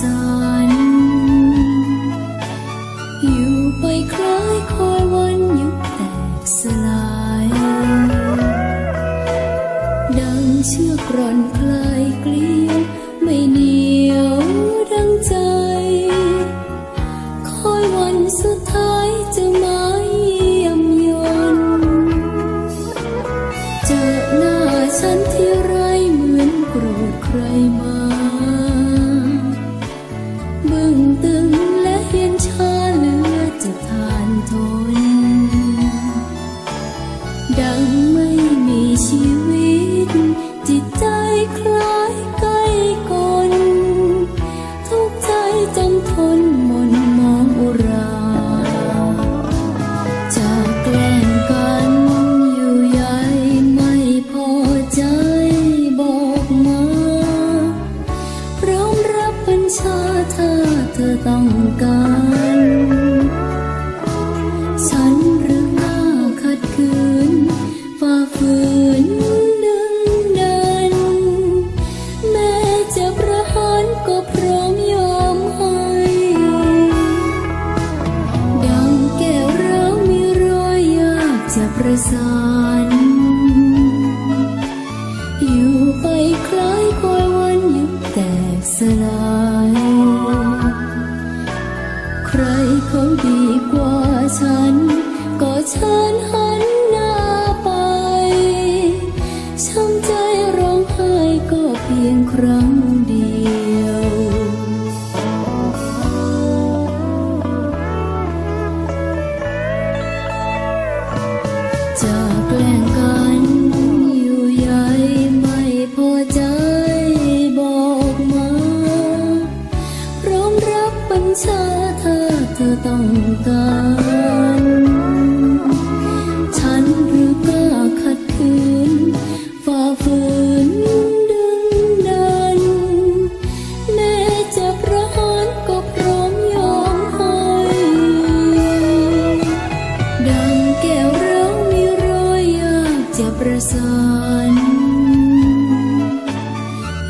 สอนอยู่ไปคล้ายคอยวันยุคแตกสลาย ดังเชือกร่อนคลายเกลียวไม่นี ต้องการฉันหรือว่าขัดขืนฝ่าฝืนดึงดัน แม้จะประหารก็พร้อมยอมให้ ดังแก้วร้าวมีรอยยากจะประสานอยู่ไปคล้ายคอยวันยุบแต่สลาย ฉัน ก็ฉันหันหน้าไป ช้ำใจร้องไห้ก็เพียงครั้งเดียวจากแกล้งกันอยู่ใหญ่ไม่พอใจบอกมา พร้อมรับบัญชาถ้าเธอต้องการ ประสาน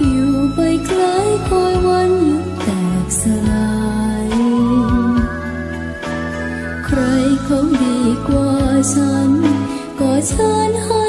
อยู่ไปคล้ายคอยวันหยุดแตกสลาย ใครเขาดีกว่าฉัน ก็ฉันหั